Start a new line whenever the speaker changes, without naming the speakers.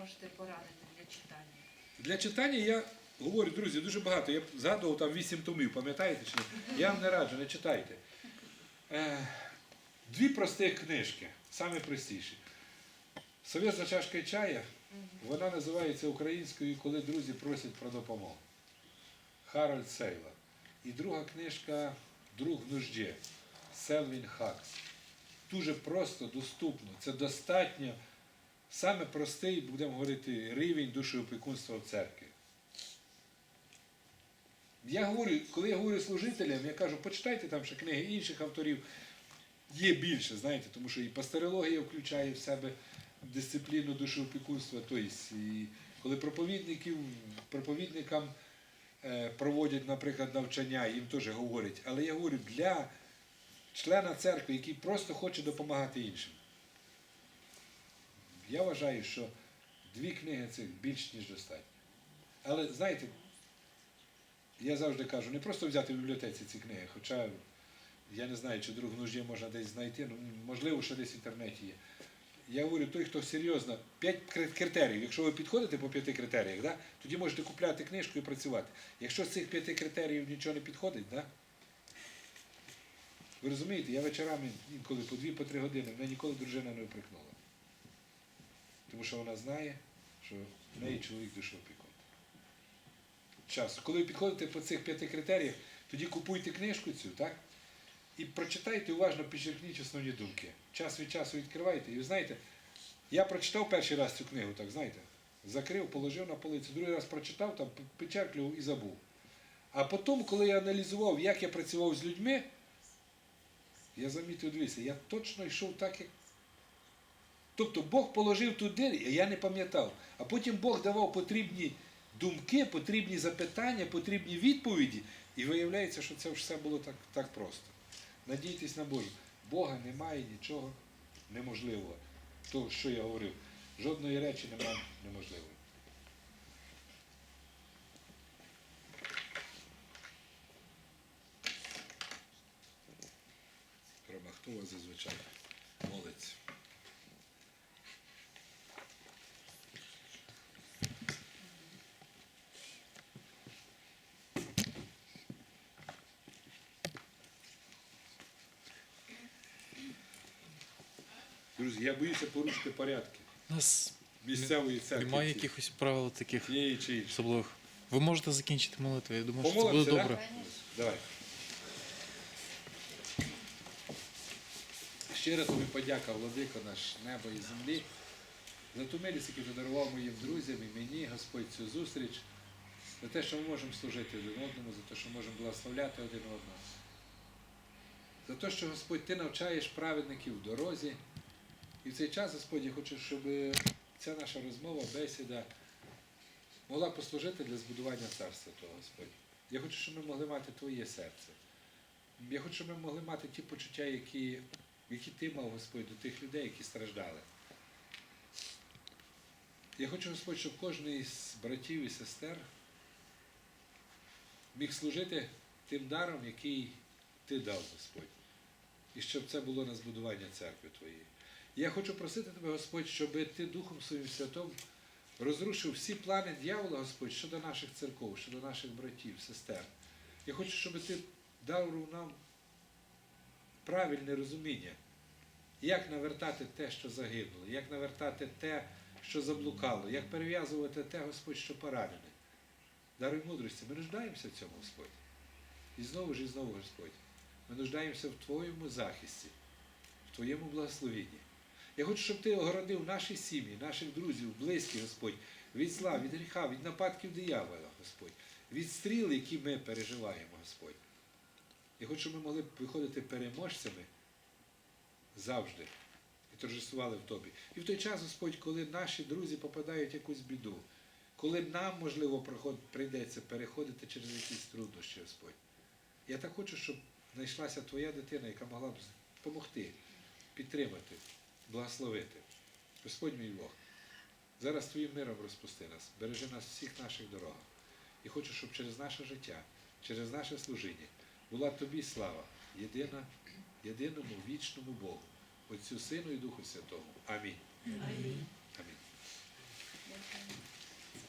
можете порадити для читання?
Для читання я говорю, друзі, дуже багато. Я згадував там вісім томів, пам'ятаєте чи ні? Я вам не раджу, не читайте. Е, дві простих книжки, самі простіші. Совєт за чашкою чая, вона називається українською, коли друзі просять про допомогу. Харальд Сейла. І друга книжка Друг в нужді Селвін Хакс. Дуже просто, доступно. Це достатньо саме простий, будемо говорити, рівень душеопікунства в церкві. Я говорю, коли я говорю служителям, я кажу, почитайте там ще книги інших авторів. Є більше, знаєте, тому що і пасторологія включає в себе дисципліну душеопікунства. Тобто, і коли проповідників, проповідникам е, проводять, наприклад, навчання, їм теж говорять. Але я говорю, для члена церкви, який просто хоче допомагати іншим. Я вважаю, що дві книги цих більш ніж достатньо. Але знаєте, я завжди кажу, не просто взяти в бібліотеці ці книги, хоча я не знаю, чи друг нужді можна десь знайти, ну, можливо, що десь в інтернеті є. Я говорю, той, хто серйозно, п'ять критеріїв. Якщо ви підходите по п'яти критеріях, да, тоді можете купляти книжку і працювати. Якщо з цих п'яти критеріїв нічого не підходить, да, ви розумієте, я вечорами інколи по дві, по години, мене ніколи дружина не оприкнула. Тому що вона знає, що в неї чоловік душоопікун. Часу. Коли ви підходите по цих п'яти критеріях, тоді купуйте книжку цю, так? І прочитайте уважно, підчеркніть основні думки. Час від часу відкривайте. І ви знаєте, я прочитав перший раз цю книгу, так знаєте, закрив, положив на полицю, другий раз прочитав, там підчерклював і забув. А потім, коли я аналізував, як я працював з людьми, я замітив, дивіться, я точно йшов так, як. Тобто Бог положив туди, я не пам'ятав. А потім Бог давав потрібні думки, потрібні запитання, потрібні відповіді. І виявляється, що це все було так, так просто. Надійтесь на Бога. Бога немає нічого неможливого. То, що я говорив, жодної речі немає неможливої. Хто вас зазвичай Друзі, я боюся порушити порядки
У нас
місцевої церкви.
немає якихось правил таких
Тієї чи іншої.
особливих. Ви можете закінчити молитву, я думаю, що це
Помолимося,
буде
да?
добре.
Давай. Щиро тобі подяка, владико наш неба і землі, за ту милість, яку ти дарував моїм друзям і мені, Господь, цю зустріч, за те, що ми можемо служити один одному, за те, що можемо благословляти один одного. За те, що Господь, ти навчаєш праведників в дорозі. І в цей час, Господь, я хочу, щоб ця наша розмова, бесіда могла послужити для збудування царства Твого, Господь. Я хочу, щоб ми могли мати Твоє серце. Я хочу, щоб ми могли мати ті почуття, які, які ти мав, Господь, до тих людей, які страждали. Я хочу, Господь, щоб кожен із братів і сестер міг служити тим даром, який ти дав, Господь. І щоб це було на збудування церкви Твоєї. Я хочу просити Тебе, Господь, щоб Ти Духом Своїм Святом розрушив всі плани дьявола, Господь, щодо наших церков, щодо наших братів, сестер. Я хочу, щоб Ти дав нам правильне розуміння, як навертати те, що загинуло, як навертати те, що заблукало, як перев'язувати те, Господь, що поранене. Даруй мудрості, ми нуждаємося в цьому, Господь. І знову ж і знову, Господь. Ми нуждаємося в Твоєму захисті, в Твоєму благословенні. Я хочу, щоб Ти огородив наші сім'ї, наших друзів, близьких, Господь, від зла, від гріха, від нападків диявола, Господь, від стріл, які ми переживаємо, Господь. Я хочу, щоб ми могли виходити переможцями завжди і торжествували в Тобі. І в той час, Господь, коли наші друзі попадають в якусь біду, коли нам, можливо, прийдеться переходити через якісь труднощі, Господь. Я так хочу, щоб знайшлася Твоя дитина, яка могла б допомогти, підтримати, благословити. Господь мій Бог, зараз Твоїм миром розпусти нас, бережи нас в всіх наших дорогах. І хочу, щоб через наше життя, через наше служіння була Тобі слава, єдина, єдиному вічному Богу, Отцю Сину і Духу Святому. Амінь. Амінь.
Амінь.